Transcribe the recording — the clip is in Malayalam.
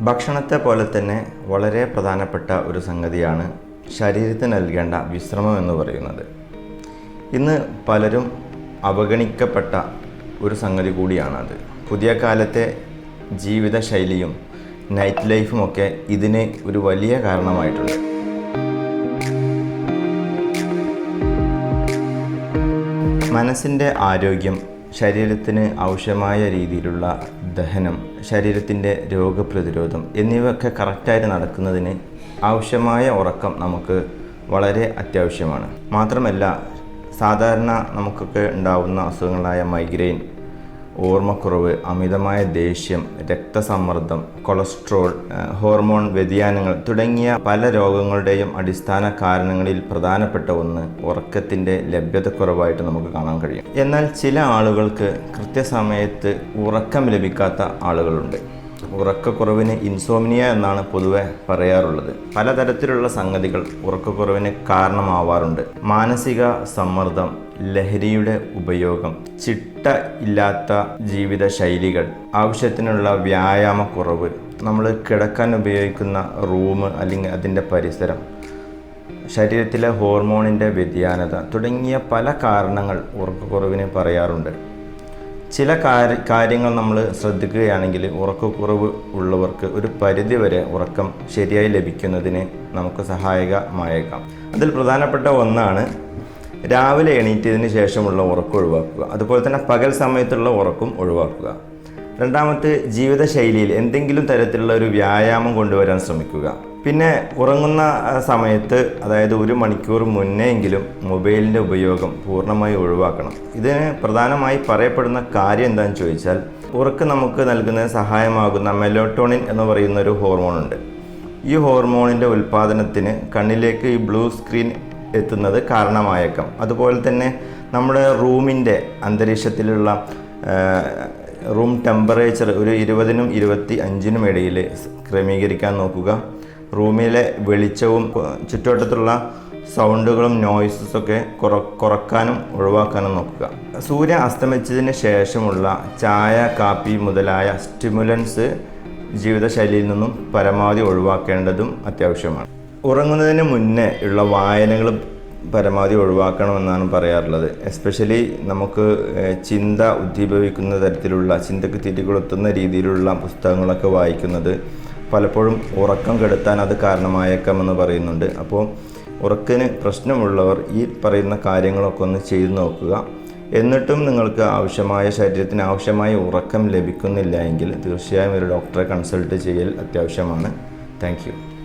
ഭക്ഷണത്തെ പോലെ തന്നെ വളരെ പ്രധാനപ്പെട്ട ഒരു സംഗതിയാണ് ശരീരത്തിന് നൽകേണ്ട വിശ്രമം എന്ന് പറയുന്നത്. ഇന്ന് പലരും അവഗണിക്കപ്പെട്ട ഒരു സംഗതി കൂടിയാണത് പുതിയ കാലത്തെ ജീവിതശൈലിയും നൈറ്റ് ലൈഫും ഒക്കെ ഇതിന് ഒരു വലിയ കാരണമായിട്ടുണ്ട്. മനസ്സിന്റെ ആരോഗ്യം ശരീരത്തിന് ആവശ്യമായ രീതിയിലുള്ള ദഹനം ശരീരത്തിന്റെ രോഗപ്രതിരോധം എന്നിവയൊക്കെ കറക്റ്റായിട്ട് നടക്കുന്നതിന് ആവശ്യമായ ഉറക്കം നമുക്ക് വളരെ അത്യാവശ്യമാണ്. മാത്രമല്ല സാധാരണ നമുക്കൊക്കെ ഉണ്ടാവുന്ന അസുഖങ്ങളായ മൈഗ്രെയിൻ ഓർമ്മക്കുറവ് അമിതമായ ദേഷ്യം രക്തസമ്മർദ്ദം കൊളസ്ട്രോൾ ഹോർമോൺ വ്യതിയാനങ്ങൾ തുടങ്ങിയ പല രോഗങ്ങളുടെയും അടിസ്ഥാന കാരണങ്ങളിൽ പ്രധാനപ്പെട്ട ഒന്ന് ഉറക്കത്തിന്റെ ലഭ്യതക്കുറവായിട്ട് നമുക്ക് കാണാൻ കഴിയും. എന്നാൽ ചില ആളുകൾക്ക് കൃത്യസമയത്ത് ഉറക്കം ലഭിക്കാത്ത ആളുകളുണ്ട്. ഉറക്കക്കുറവിന് ഇൻസോമിനിയ എന്നാണ് പൊതുവെ പറയാറുള്ളത്. പലതരത്തിലുള്ള സംഗതികൾ ഉറക്കക്കുറവിന് കാരണമാവാറുണ്ട്. മാനസിക സമ്മർദ്ദം ലഹരിയുടെ ഉപയോഗം ചിട്ട ഇല്ലാത്ത ജീവിത ശൈലികൾ ആവശ്യത്തിനുള്ള വ്യായാമക്കുറവ് നമ്മൾ കിടക്കാൻ ഉപയോഗിക്കുന്ന റൂം അല്ലെങ്കിൽ അതിന്റെ പരിസരം ശരീരത്തിലെ ഹോർമോണിന്റെ വ്യതിയാനത തുടങ്ങിയ പല കാരണങ്ങൾ ഉറക്കക്കുറവിന് പറയാറുണ്ട്. ചില കാര്യ കാര്യങ്ങൾ നമ്മൾ ശ്രദ്ധിക്കുകയാണെങ്കിൽ ഉറക്കക്കുറവ് ഉള്ളവർക്ക് ഒരു പരിധിവരെ ഉറക്കം ശരിയായി ലഭിക്കുന്നതിന് നമുക്ക് സഹായകമായേക്കാം. അതിൽ പ്രധാനപ്പെട്ട ഒന്നാണ് രാവിലെ എണീറ്റതിന് ശേഷമുള്ള ഉറക്കം ഒഴിവാക്കുക. അതുപോലെ തന്നെ പകൽ സമയത്തുള്ള ഉറക്കം ഒഴിവാക്കുക. രണ്ടാമത്തെ ജീവിതശൈലിയിൽ എന്തെങ്കിലും തരത്തിലുള്ള ഒരു വ്യായാമം കൊണ്ടുവരാൻ ശ്രമിക്കുക. പിന്നെ ഉറങ്ങുന്ന സമയത്ത് അതായത് ഒരു മണിക്കൂർ മുന്നെയെങ്കിലും മൊബൈലിന്റെ ഉപയോഗം പൂർണമായി ഒഴിവാക്കണം. ഇതിന് പ്രധാനമായി പറയപ്പെടുന്ന കാര്യം എന്താണെന്ന് ചോദിച്ചാൽ ഉറക്ക് നമുക്ക് നൽകുന്ന സഹായമാകുന്ന മെലോട്ടോണിൻ എന്ന് പറയുന്ന ഒരു ഹോർമോണുണ്ട്. ഈ ഹോർമോണിന്റെ ഉൽപ്പാദനത്തിന് കണ്ണിലേക്ക് ഈ ബ്ലൂ സ്ക്രീൻ എത്തുന്നത് കാരണമായേക്കാം. അതുപോലെ തന്നെ നമ്മുടെ റൂമിന്റെ അന്തരീക്ഷത്തിലുള്ള റൂം ടെമ്പറേച്ചർ ഒരു ഇരുപതിനും ഇരുപത്തി അഞ്ചിനും ഇടയിൽ ക്രമീകരിക്കാൻ നോക്കുക. റൂമിലെ വെളിച്ചവും ചുറ്റുവട്ടത്തുള്ള സൗണ്ടുകളും നോയ്സസൊക്കെ കുറ കുറക്കാനും ഒഴിവാക്കാനും നോക്കുക. സൂര്യൻ അസ്തമിച്ചതിന് ശേഷമുള്ള ചായ കാപ്പി മുതലായ സ്റ്റിമുലൻസ് ജീവിതശൈലിയിൽ നിന്നും പരമാവധി ഒഴിവാക്കേണ്ടതും അത്യാവശ്യമാണ്. ഉറങ്ങുന്നതിന് മുന്നേ ഉള്ള വായനകൾ പരമാവധി ഒഴിവാക്കണമെന്നാണ് പറയാറുള്ളത്. എസ്പെഷ്യലി നമുക്ക് ചിന്ത ഉദ്ദീപിക്കുന്ന തരത്തിലുള്ള ചിന്തക്ക് തിരികൊളുത്തുന്ന രീതിയിലുള്ള പുസ്തകങ്ങളൊക്കെ വായിക്കുന്നത് പലപ്പോഴും ഉറക്കം കെടുത്താൻ അത് കാരണമായേക്കാമെന്ന് പറയുന്നുണ്ട്. അപ്പോൾ ഉറക്കിന് പ്രശ്നമുള്ളവർ ഈ പറയുന്ന കാര്യങ്ങളൊക്കെ ഒന്ന് ചെയ്തു നോക്കുക. എന്നിട്ടും നിങ്ങൾക്ക് ആവശ്യമായ ശരീരത്തിന് ആവശ്യമായ ഉറക്കം ലഭിക്കുന്നില്ല എങ്കിൽ തീർച്ചയായും ഒരു ഡോക്ടറെ കൺസൾട്ട് ചെയ്യൽ അത്യാവശ്യമാണ്. താങ്ക്